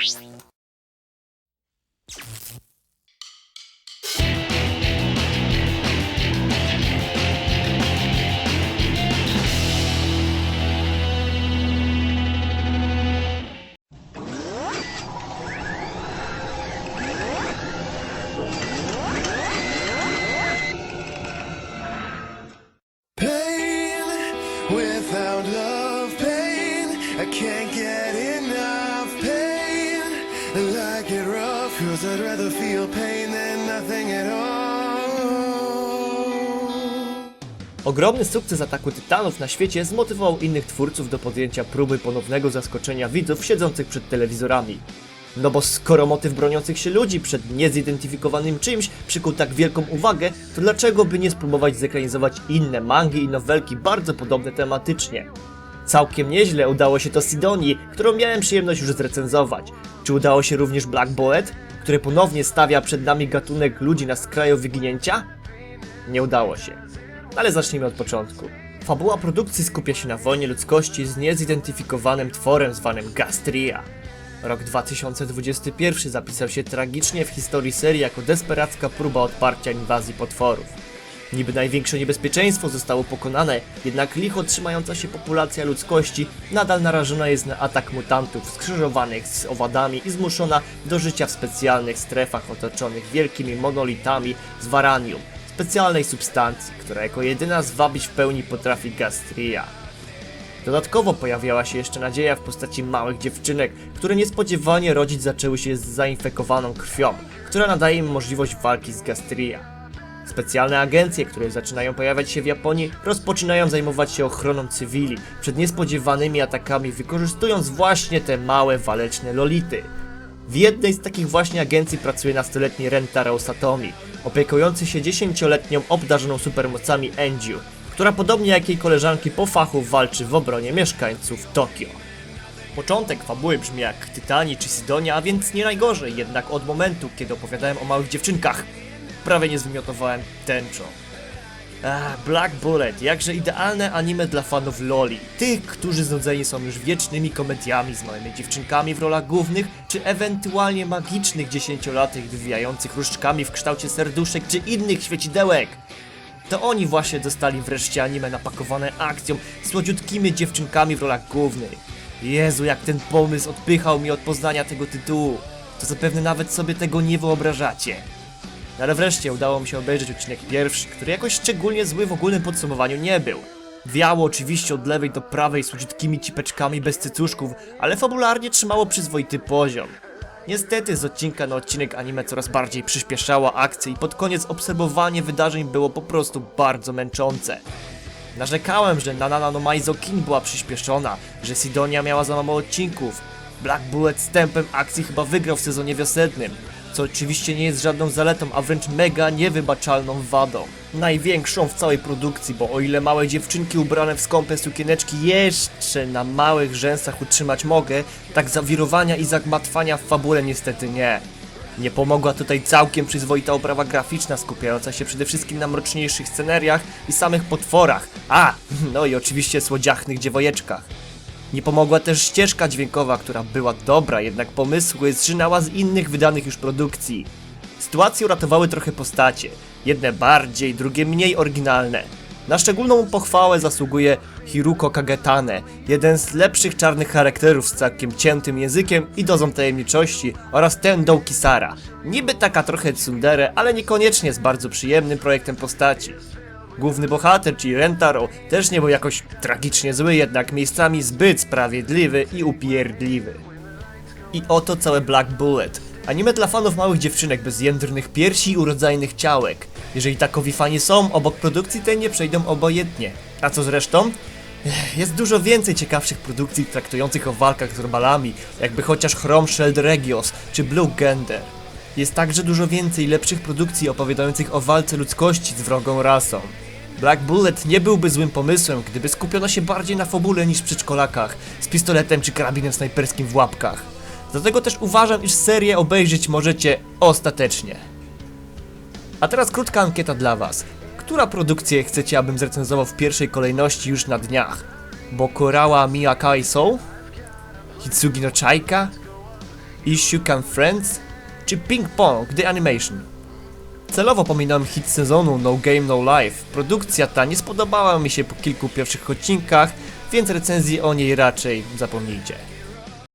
Pain cause I'd rather feel pain than nothing at all. Ogromny sukces Ataku Tytanów na świecie zmotywował innych twórców do podjęcia próby ponownego zaskoczenia widzów siedzących przed telewizorami. No bo skoro motyw broniących się ludzi przed niezidentyfikowanym czymś przykuł tak wielką uwagę, to dlaczego by nie spróbować zekranizować inne mangi i nowelki bardzo podobne tematycznie? Całkiem nieźle udało się to Sidonii, którą miałem przyjemność już zrecenzować. Czy udało się również Black Bullet, który ponownie stawia przed nami gatunek ludzi na skraju wyginięcia? Nie udało się. Ale zacznijmy od początku. Fabuła produkcji skupia się na wojnie ludzkości z niezidentyfikowanym tworem zwanym Gastria. Rok 2021 zapisał się tragicznie w historii serii jako desperacka próba odparcia inwazji potworów. Niby największe niebezpieczeństwo zostało pokonane, jednak licho trzymająca się populacja ludzkości nadal narażona jest na atak mutantów skrzyżowanych z owadami i zmuszona do życia w specjalnych strefach otoczonych wielkimi monolitami z waranium, specjalnej substancji, która jako jedyna zwabić w pełni potrafi Gastria. Dodatkowo pojawiała się jeszcze nadzieja w postaci małych dziewczynek, które niespodziewanie rodzić zaczęły się z zainfekowaną krwią, która nadaje im możliwość walki z Gastria. Specjalne agencje, które zaczynają pojawiać się w Japonii, rozpoczynają zajmować się ochroną cywili przed niespodziewanymi atakami, wykorzystując właśnie te małe waleczne lolity. W jednej z takich właśnie agencji pracuje nastoletni Rentaro Satomi, opiekujący się dziesięcioletnią obdarzoną supermocami Enjiu, która podobnie jak jej koleżanki po fachu walczy w obronie mieszkańców Tokio. Początek fabuły brzmi jak Tytani czy Sidonia, a więc nie najgorzej, jednak od momentu, kiedy opowiadałem o małych dziewczynkach, prawie nie zwymiotowałem tęczą. Ach, Black Bullet, jakże idealne anime dla fanów loli. Tych, którzy znudzeni są już wiecznymi komediami z małymi dziewczynkami w rolach głównych, czy ewentualnie magicznych dziesięciolatych wywijających różdżkami w kształcie serduszek czy innych świecidełek. To oni właśnie dostali wreszcie anime napakowane akcją, słodziutkimi dziewczynkami w rolach głównych. Jezu, jak ten pomysł odpychał mnie od poznania tego tytułu. To zapewne nawet sobie tego nie wyobrażacie. No Ale wreszcie udało mi się obejrzeć odcinek pierwszy, który jakoś szczególnie zły w ogólnym podsumowaniu nie był. Wiało oczywiście od lewej do prawej słodziutkimi cipeczkami bez cycuszków, ale fabularnie trzymało przyzwoity poziom. Niestety z odcinka na odcinek anime coraz bardziej przyspieszała akcję i pod koniec obserwowanie wydarzeń było po prostu bardzo męczące. Narzekałem, że Nanana no Maizo Kin była przyspieszona, że Sidonia miała za mało odcinków. Black Bullet z tempem akcji chyba wygrał w sezonie wiosennym, co oczywiście nie jest żadną zaletą, a wręcz mega niewybaczalną wadą. Największą w całej produkcji, bo o ile małe dziewczynki ubrane w skąpe sukieneczki jeszcze na małych rzęsach utrzymać mogę, tak zawirowania i zagmatwania w fabule niestety nie. Nie pomogła tutaj całkiem przyzwoita oprawa graficzna, skupiająca się przede wszystkim na mroczniejszych scenariach i samych potworach. A, no i oczywiście słodziachnych dziewojeczkach. Nie pomogła też ścieżka dźwiękowa, która była dobra, jednak pomysły zżynała z innych wydanych już produkcji. Sytuację uratowały trochę postacie, jedne bardziej, drugie mniej oryginalne. Na szczególną pochwałę zasługuje Hiruko Kagetane, jeden z lepszych czarnych charakterów z całkiem ciętym językiem i dozą tajemniczości oraz Tendou Kisara. Niby taka trochę tsundere, ale niekoniecznie z bardzo przyjemnym projektem postaci. Główny bohater, czyli Rentaro, też nie był jakoś tragicznie zły, jednak miejscami zbyt sprawiedliwy i upierdliwy. I oto całe Black Bullet. Anime dla fanów małych dziewczynek bez jędrnych piersi i urodzajnych ciałek. Jeżeli takowi fani są, obok produkcji tej nie przejdą obojętnie. A co z resztą? Ech, Jest dużo więcej ciekawszych produkcji traktujących o walkach z robalami, jakby chociaż Chrome Shelled Regios czy Blue Gender. Jest także dużo więcej lepszych produkcji opowiadających o walce ludzkości z wrogą rasą. Black Bullet nie byłby złym pomysłem, gdyby skupiono się bardziej na fabule niż przedszkolakach, z pistoletem czy karabinem snajperskim w łapkach. Dlatego też uważam, iż serię obejrzeć możecie ostatecznie. A teraz krótka ankieta dla was. Która produkcję chcecie, abym zrecenzował w pierwszej kolejności już na dniach? Bokurała Miyakai Soul? Hitsugi no Chaika? Issue Can Friends czy Ping Pong The Animation. Celowo pominąłem hit sezonu No Game No Life. Produkcja ta nie spodobała mi się po kilku pierwszych odcinkach, więc recenzji o niej raczej zapomnijcie.